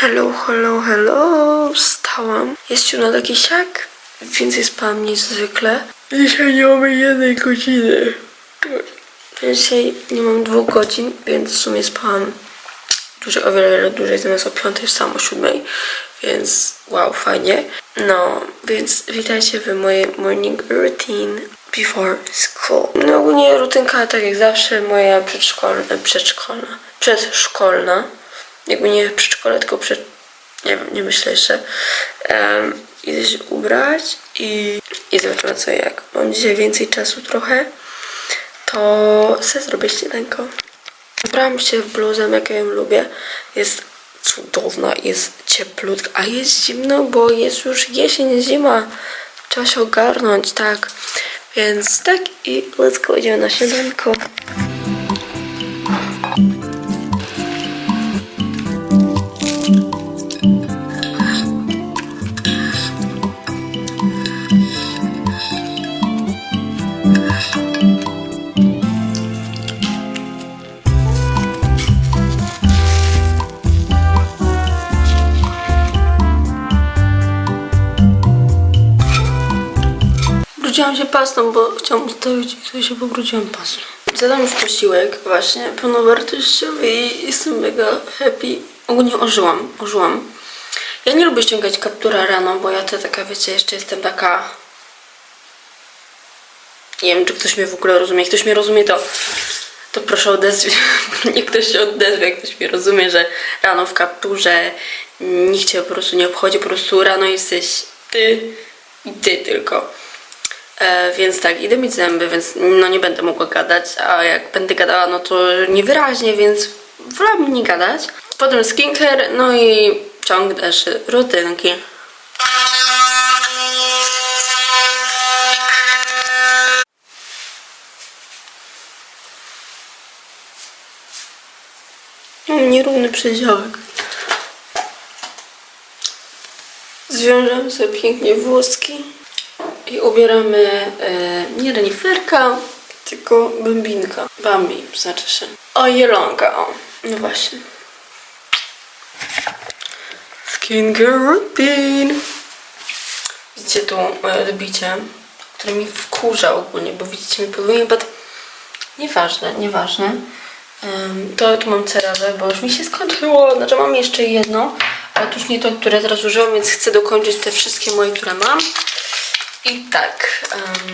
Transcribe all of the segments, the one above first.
Hello, hello, hello. Wstałam. Jest siódma taki siak, więcej spałam niż zwykle. Dzisiaj nie mamy jednej godziny. Dzisiaj nie mam dwóch godzin, więc w sumie spałam dłużej, o wiele, wiele dłużej, zamiast o piątej wstałam o siódmej, więc wow, fajnie. No, więc witajcie w mojej morning routine before school. No ogólnie rutynka tak jak zawsze moja przedszkolna, przedszkolna, przedszkolna, jakby nie w przedszkole, tylko przed, nie wiem, nie myślę jeszcze. Um, idę się ubrać i, i zobaczymy co jak. Mam dzisiaj więcej czasu trochę, to se zrobię śniadanko. Ubrałam się w bluzę, jaką ją lubię. Jest cudowna, jest cieplutka, a jest zimno, bo jest już jesień, zima. Trzeba się ogarnąć, tak. Więc tak i let's go, idziemy na śniadanko. Brudziłam się pastą, bo chciałam ustawić i to się pobrudziłam pastą. Zadam już posiłek właśnie pełnowartościowy i jestem mega happy. Ogólnie ożyłam, ożyłam. Ja nie lubię ściągać kaptura rano, bo ja to taka, wiecie, jeszcze jestem taka... Nie wiem, czy ktoś mnie w ogóle rozumie. Jak ktoś mnie rozumie, to, to proszę odezwie. Niech ktoś się odezwie, jak ktoś mnie rozumie, że rano w kapturze nikt cię po prostu nie obchodzi. Po prostu rano jesteś ty i ty tylko. E, więc tak, idę myć zęby, więc no nie będę mogła gadać, a jak będę gadała, no to niewyraźnie, więc wolałabym nie gadać. Potem skincare, no i ciąg dalszy rutynki. Mam nierówny przedziałek. Zwiążemy sobie pięknie włoski i ubieramy e, nie reniferka, tylko bębinka. Bambi znaczy się. O, jelonka, o. No właśnie. Skincare routine. Widzicie tu moje odbicie, które mi wkurza ogólnie, bo widzicie mi podwójnie, but nieważne, nieważne. Em, to tu mam cerawę, bo już mi się skończyło. Znaczy mam jeszcze jedno, ale już nie to, które teraz użyłam, więc chcę dokończyć te wszystkie moje, które mam. I tak. em,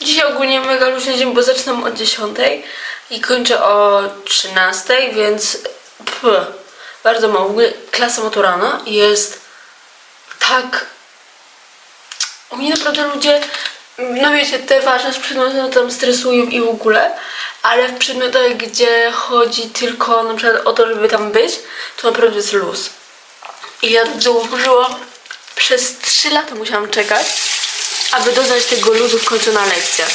Dzisiaj ogólnie mega luźny dzień, bo zaczynam od 10 i kończę o 13, więc pff, bardzo mało. W ogóle klasa maturalna jest tak... U mnie naprawdę ludzie, no wiecie, te ważne przedmioty tam stresują i w ogóle, ale w przedmiotach, gdzie chodzi tylko na przykład o to, żeby tam być, to naprawdę jest luz. I ja zauważyłam, przez 3 lata musiałam czekać, aby dodać tego luzu w końcu na lekcjach.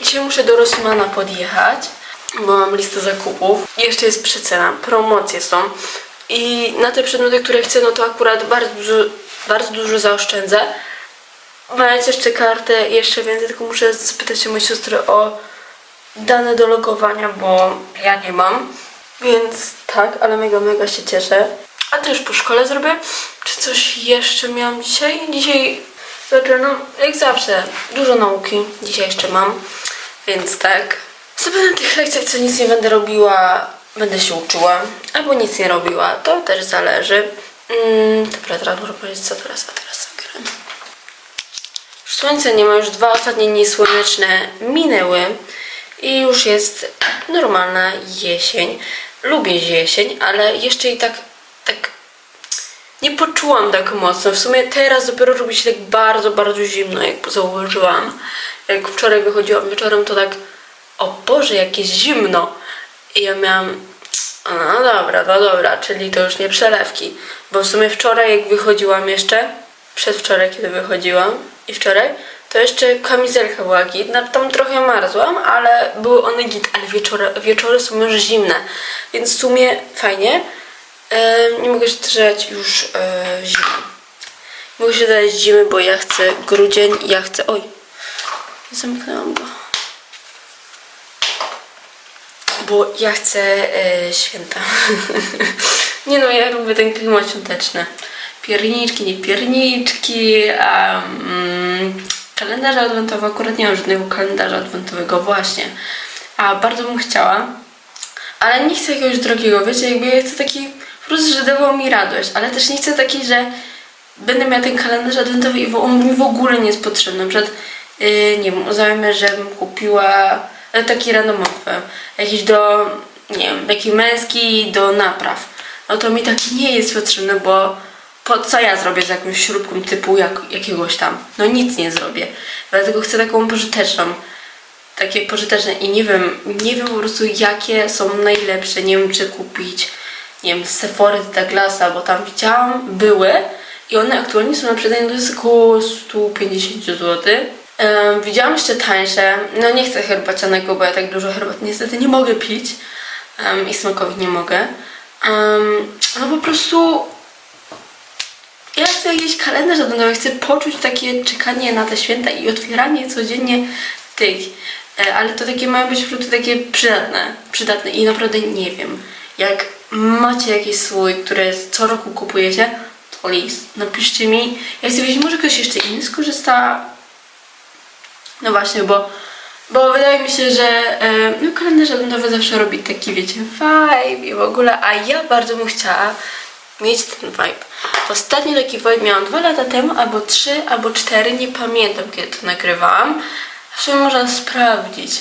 Dzisiaj muszę do Rossmana podjechać, bo mam listę zakupów. Jeszcze jest przecena, promocje są. I na te przedmioty, które chcę, no to akurat bardzo dużo, bardzo dużo zaoszczędzę. Mając jeszcze kartę, jeszcze więcej, tylko muszę zapytać się mojej siostry o dane do logowania, bo ja nie mam. Więc tak, ale mega, mega się cieszę. A też po szkole zrobię. Czy coś jeszcze miałam dzisiaj? Dzisiaj zaczynam, jak zawsze, dużo nauki. Dzisiaj jeszcze mam, więc tak. Sobie na tych lekcjach, co nic nie będę robiła, będę się uczyła. Albo nic nie robiła, to też zależy. Mm, dobra, teraz muszę powiedzieć, co teraz, a teraz. Słońce nie ma, już dwa ostatnie dni słoneczne minęły i już jest normalna jesień. Lubię jesień, ale jeszcze i tak, tak nie poczułam tak mocno. W sumie teraz dopiero robi się tak bardzo, bardzo zimno, jak zauważyłam. Jak wczoraj wychodziłam wieczorem, to tak o Boże, jakie zimno. I ja miałam, no dobra, no dobra, czyli to już nie przelewki. Bo w sumie wczoraj, jak wychodziłam jeszcze, przedwczoraj, kiedy wychodziłam i wczoraj, to jeszcze kamizelka była git. Tam trochę marzłam, ale były one git, ale wieczory, wieczory są już zimne. Więc w sumie fajnie. Nie mogę się drzeć już e, zimy. Nie mogę się dać zimy, bo ja chcę grudzień, ja chcę... Oj, zamknęłam go. bo ja chcę e, święta. nie no, ja lubię ten klimat świąteczny. Pierniczki, nie pierniczki, a mm, kalendarza adwentowego, akurat nie mam żadnego kalendarza adwentowego, właśnie. A bardzo bym chciała, ale nie chcę jakiegoś drogiego, wiecie, jakby ja chcę taki, po prostu, że dawał mi radość, ale też nie chcę taki, że będę miała ten kalendarz adwentowy i on mi w ogóle nie jest potrzebny. Na przykład, yy, nie wiem, uznajmy, że bym kupiła e, taki randomowy, jakiś do, nie wiem, taki męski do napraw. No to mi taki nie jest potrzebny, bo po co ja zrobię z jakąś śrubką typu jak, jakiegoś tam? No nic nie zrobię. Dlatego chcę taką pożyteczną takie pożyteczne i nie wiem, nie wiem po prostu jakie są najlepsze, nie wiem czy kupić, nie wiem, z Sephory Douglasa, bo tam widziałam, były i one aktualnie są na przydaniu, to jest około 150 zł. Widziałam jeszcze tańsze, no nie chcę herbacianego, bo ja tak dużo herbat niestety nie mogę pić i smakowi nie mogę. No po prostu ja chcę jakiś kalendarz adwentowy, chcę poczuć takie czekanie na te święta i otwieranie codziennie tych. E, Ale to takie mają być produkty takie przydatne, przydatne i naprawdę nie wiem. Jak macie jakiś słój, który co roku kupujecie, to list, napiszcie mi. Ja chcę wiedzieć, może ktoś jeszcze inny skorzysta. No właśnie, bo, bo wydaje mi się, że e, no, kalendarz adwentowy zawsze robi taki, wiecie, vibe i w ogóle, a ja bardzo bym chciała mieć ten vibe. Ostatni taki vibe miałam dwa lata temu, albo trzy, albo cztery, nie pamiętam kiedy to nagrywałam. W sumie można sprawdzić.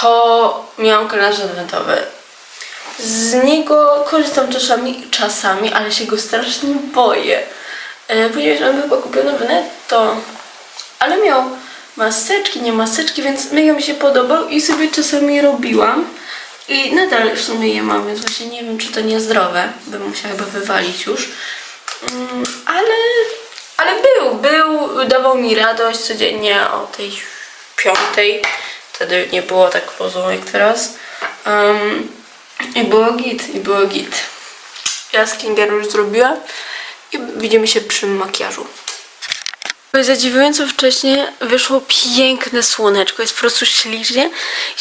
To miałam kalendarz adwentowy. Z niego korzystam czasami, czasami ale się go strasznie boję. E, ponieważ on był chyba kupiony w netto. Ale miał maseczki, nie maseczki, więc mega mi się podobał i sobie czasami robiłam. I nadal w sumie je mam, więc właśnie nie wiem, czy to niezdrowe. Bym musiała chyba wywalić już. Mm, ale, ale był, był, dawał mi radość codziennie o tej piątej. Wtedy nie było tak pozu jak teraz. Um, I było git, i było git. Ja skincare już zrobiłam i widzimy się przy makijażu. Zadziwiająco wcześnie wyszło piękne słoneczko, jest po prostu ślicznie.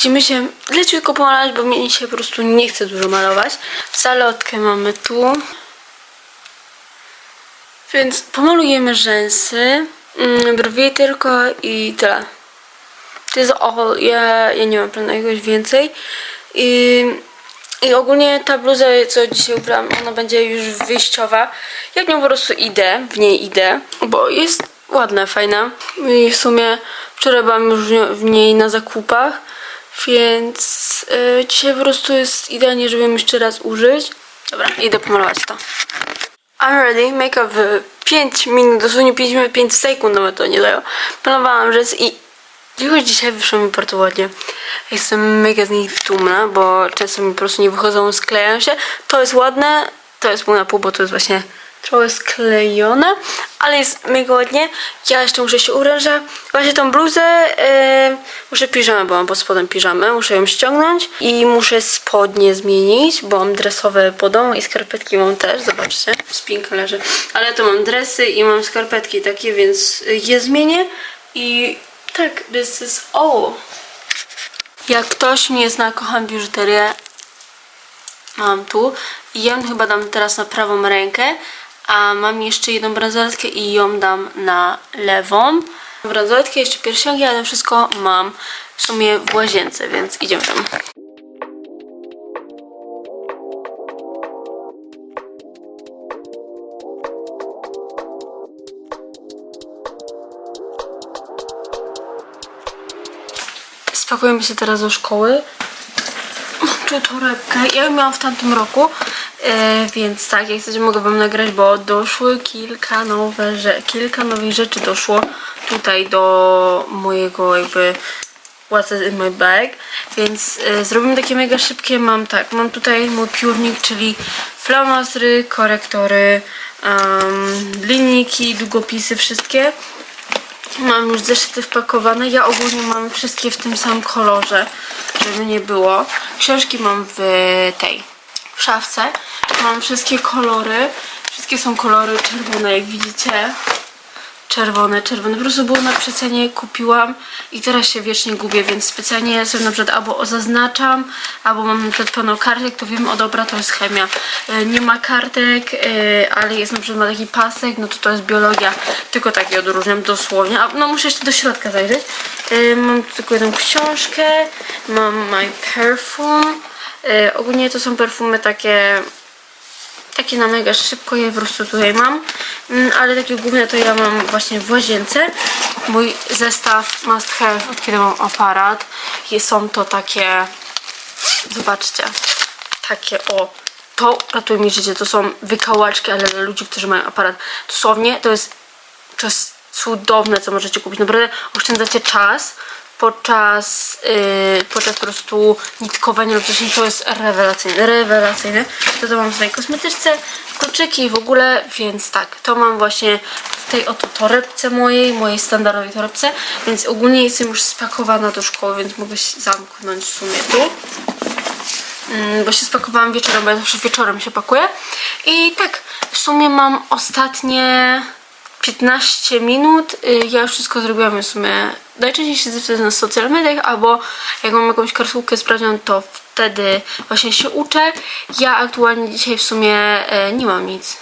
I myślałam, leciutko pomalować, bo mi się po prostu nie chce dużo malować. Zalotkę mamy tu. Więc pomalujemy rzęsy, mm, brwi tylko i tyle. To jest all, ja, ja nie mam planu jakoś więcej. I, I ogólnie ta bluza, co dzisiaj ubrałam, ona będzie już wyjściowa. Ja w nią po prostu idę, w niej idę, bo jest ładna, fajna. I w sumie wczoraj byłam już w niej na zakupach, więc y, dzisiaj po prostu jest idealnie, żeby ją jeszcze raz użyć. Dobra, idę pomalować to. I'm ready, make-up w 5 minut, dosłownie 5 minut, 5 sekund nawet to nie dają. Planowałam rzec i jakoś dzisiaj wyszło mi bardzo ładnie. Jestem mega z nich dumna, bo często mi po prostu nie wychodzą, sklejają się. To jest ładne, to jest pół na pół, bo to jest właśnie trochę sklejone, ale jest mega ładnie. Ja jeszcze muszę się ubrać, właśnie tą bluzę yy, muszę piżamę, bo mam pod spodem piżamę, muszę ją ściągnąć i muszę spodnie zmienić, bo mam dresowe po i skarpetki mam też, zobaczcie, spinka leży, ale to mam dresy i mam skarpetki takie, więc je zmienię i tak, this is all. Jak ktoś mnie zna, kocham biżuterię, mam tu i ją chyba dam teraz na prawą rękę, a mam jeszcze jedną bransoletkę i ją dam na lewą. Bransoletkę, jeszcze pierścionki, ale wszystko mam w sumie w łazience, więc idziemy tam. Spakujemy się teraz do szkoły. Mam tu torebkę. Ja ją miałam w tamtym roku, e, więc tak, jak chcecie mogę wam nagrać, bo doszły kilka nowe rzeczy, kilka nowych rzeczy doszło tutaj do mojego jakby what's in my bag, więc e, zrobimy takie mega szybkie. Mam tak, mam tutaj mój piórnik, czyli flamastry, korektory, um, linijki, długopisy, wszystkie. Mam już zeszyty wpakowane. Ja ogólnie mam wszystkie w tym samym kolorze, żeby nie było. Książki mam w tej w szafce. Mam wszystkie kolory. Wszystkie są kolory czerwone, jak widzicie. czerwone, czerwone. Po prostu było na przecenie, kupiłam i teraz się wiecznie gubię, więc specjalnie sobie na przykład albo zaznaczam, albo mam na przykład pełno kartek, to wiem, o dobra, to jest chemia. E, Nie ma kartek, e, ale jest na przykład ma taki pasek, no to to jest biologia. Tylko taki odróżniam dosłownie. A, no muszę jeszcze do środka zajrzeć. E, Mam tylko jedną książkę, mam My Perfume. Ogólnie to są perfumy takie takie na mega szybko je po prostu tutaj mam, Mm, ale takie główne to ja mam właśnie w łazience. Mój zestaw must have, od kiedy mam aparat. Są to takie, zobaczcie, takie o, to ratuje mi życie, to są wykałaczki, ale dla ludzi, którzy mają aparat. Dosłownie to jest, to jest cudowne, co możecie kupić. Naprawdę oszczędzacie czas podczas, yy, podczas po prostu nitkowania lub coś, to jest rewelacyjne, rewelacyjne. To to mam w swojej kosmetyczce, kolczyki i w ogóle, więc tak, to mam właśnie w tej oto torebce mojej, mojej standardowej torebce, więc ogólnie jestem już spakowana do szkoły, więc mogę się zamknąć w sumie tu. Mm, bo się spakowałam wieczorem, bo ja zawsze wieczorem się pakuję. I tak, w sumie mam ostatnie 15 minut. Y, Ja już wszystko zrobiłam w sumie. Najczęściej siedzę wtedy na social mediach, albo jak mam jakąś kartówkę sprawdzian, to wtedy właśnie się uczę. Ja aktualnie dzisiaj w sumie e, nie mam nic.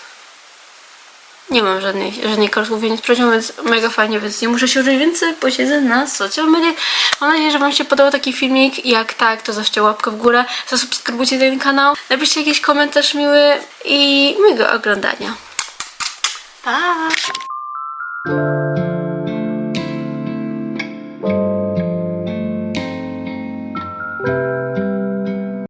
Nie mam żadnej, żadnej kartówki, nie sprawdziłam, więc mega fajnie, więc nie muszę się uczyć więcej, bo siedzę na social mediach. Mam nadzieję, że Wam się podobał taki filmik. Jak tak, to zostawcie łapkę w górę, zasubskrybujcie ten kanał, napiszcie jakiś komentarz miły i miłego oglądania. Pa! Música